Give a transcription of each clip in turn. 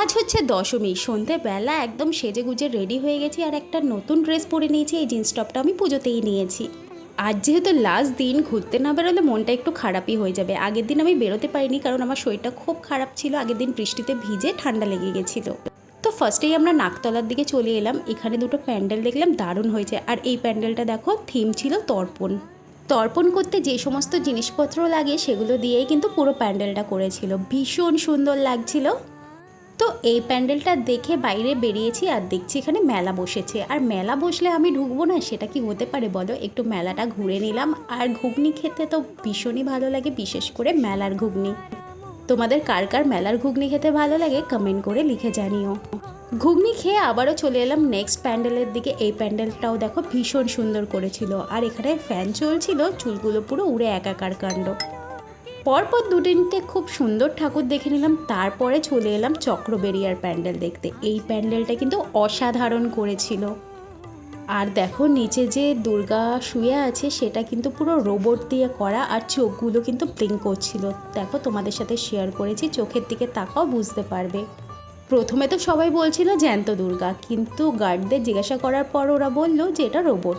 আজ হচ্ছে দশমী। সন্ধেবেলা একদম সেজে গুজে রেডি হয়ে গেছি আর একটা নতুন ড্রেস পরে নিয়েছি, এই জিন্স টপটা আমি পুজোতেই নিয়েছি। আজ যেহেতু লাস্ট দিন ঘুরতে না বেরোলে মনটা একটু খারাপই হয়ে যাবে। আগের দিন আমি বেরোতে পারিনি কারণ আমার শরীরটা খুব খারাপ ছিল, আগের দিন বৃষ্টিতে ভিজে ঠান্ডা লেগে গেছিল। তো ফার্স্টেই আমরা নাকতলার দিকে চলে এলাম, এখানে দুটো প্যান্ডেল দেখলাম, দারুণ হয়েছে। আর এই প্যান্ডেলটা দেখো থিম ছিল তর্পণ। তর্পণ করতে যে সমস্ত জিনিসপত্র লাগে সেগুলো দিয়েই কিন্তু পুরো প্যান্ডেলটা করেছিল। ভীষণ সুন্দর লাগছিল। তো এই প্যান্ডেলটা দেখে বাইরে বেরিয়েছি আর দেখছি এখানে মেলা বসেছে। আর মেলা বসলে আমি ঢুকবো না, সেটা কি হতে পারে বলো? একটু মেলাটা ঘুরে নিলাম। আর ঘুগনি খেতে তো ভীষণই ভালো লাগে, বিশেষ করে মেলার ঘুগনি। তোমাদের কার কার মেলার ঘুগনি খেতে ভালো লাগে কমেন্ট করে লিখে জানিও। ঘুগনি খেয়ে আবারও চলে এলাম নেক্সট প্যান্ডেলের দিকে। এই প্যান্ডেলটাও দেখো ভীষণ সুন্দর করেছিল। আর এখানে ফ্যান চলছিল, চুলগুলো পুরো উড়ে একাকার কাণ্ড। পরপর দু তিনটে খুব সুন্দর ঠাকুর দেখে নিলাম, তারপরে চলে এলাম চক্রবেরিয়ার প্যান্ডেল দেখতে। এই প্যান্ডেলটা কিন্তু অসাধারণ করেছিল। আর দেখো নিচে যে দুর্গা শুয়ে আছে, সেটা কিন্তু পুরো রোবট দিয়ে করা আর চোখগুলো কিন্তু ব্লিঙ্ক করছিল। দেখো তোমাদের সাথে শেয়ার করেছি, চোখের দিকে তাকাও, বুঝতে পারবে। প্রথমে তো সবাই বলছিল জ্যান্ত দুর্গা, কিন্তু গার্ডদের জিজ্ঞাসা করার পর ওরা বলল যে এটা রোবট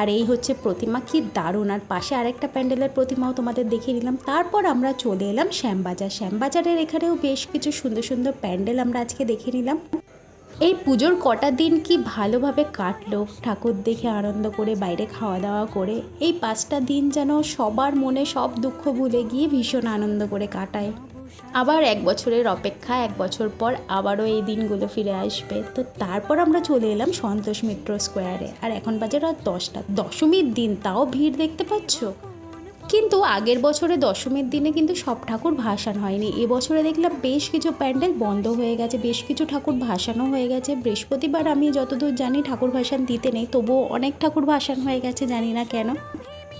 আর এই হচ্ছে প্রতিমা, কি দারুণ। আর পাশে আরেকটা প্যান্ডেলের প্রতিমাও তোমাদের দেখিয়ে দিলাম। তারপর আমরা চলে এলাম শ্যামবাজার। শ্যামবাজারের এখানেও বেশ কিছু সুন্দর সুন্দর প্যান্ডেল আমরা আজকে দেখে নিলাম। এই পুজোর কটা দিন কি ভালোভাবে কাটলো? ঠাকুর দেখে আনন্দ করে, বাইরে খাওয়া দাওয়া করে। এই পাঁচটা দিন যেন সবার মনে সব দুঃখ ভুলে গিয়ে ভীষণ আনন্দ করে কাটায়। আবার এক বছরের অপেক্ষা, এক বছর পর আবারও এই দিনগুলো ফিরে আসবে। তো তারপর আমরা চলে এলাম সন্তোষ মিত্র স্কোয়ারে। আর এখন বাজে রাত দশটা। দশমীর দিন, তাও ভিড় দেখতে পাচ্ছ? কিন্তু আগের বছরে দশমীর দিনে কিন্তু সব ঠাকুর ভাসান হয়নি। এবছরে দেখলাম বেশ কিছু প্যান্ডেল বন্ধ হয়ে গেছে, বেশ কিছু ঠাকুর ভাসানো হয়ে গেছে। বৃহস্পতিবার আমি যতদূর জানি ঠাকুর ভাসান দিতে নেই, তবুও অনেক ঠাকুর ভাসান হয়ে গেছে, জানি না কেন।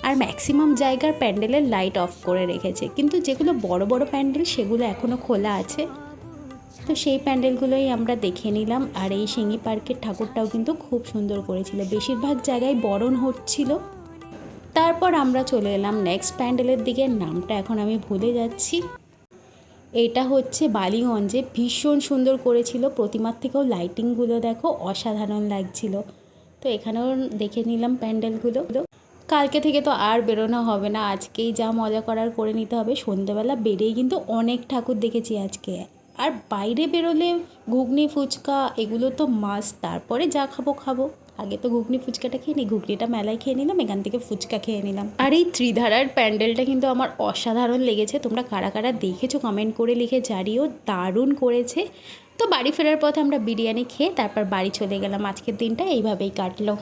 আর ম্যাক্সিমাম জায়গার প্যান্ডেলের লাইট অফ করে রেখেছে। কিন্তু যেগুলো বড় বড় প্যান্ডেল, সেগুলো এখনও খোলা আছে। তো সেই প্যান্ডেলগুলোই আমরা দেখে নিলাম। আর এই শিঙি পার্কের ঠাকুরটাও কিন্তু খুব সুন্দর করেছিল। বেশিরভাগ জায়গায় বরণ হচ্ছিল। তারপর আমরা চলে এলাম নেক্সট প্যান্ডেলের দিকে। নামটা এখন আমি ভুলে যাচ্ছি। এটা হচ্ছে বালিগঞ্জে ভীষণ সুন্দর করেছিল। প্রতিমার থেকেও লাইটিংগুলো দেখো, অসাধারণ লাগছিল। তো এখানেও দেখে নিলাম প্যান্ডেলগুলো। কালকে থেকে তো আর বেরোনো হবে না। আজকেই যা মজা করার করে নিতে হবে। সন্ধেবেলা বেরিয়ে কিন্তু অনেক ঠাকুর দেখেছি আজকে। আর বাইরে বেরোলে ঘুগনি, ফুচকা এগুলো তো মাছ তারপরে যা খাব খাব। আগে তো ঘুগনি, ফুচকাটা খেয়ে নিই ঘুগনিটা মেলায় খেয়ে নিলাম, এখান থেকে ফুচকা খেয়ে নিলাম। আর এই ত্রিধারার প্যান্ডেলটা কিন্তু আমার অসাধারণ লেগেছে। তোমরা কারা কারা দেখেছ কমেন্ট করে লিখে জারিও দারুণ করেছে। তো বাড়ি ফেরার পথে আমরা বিরিয়ানি খেয়ে তারপর বাড়ি চলে গেলাম। আজকের দিনটা এইভাবেই কাটলো।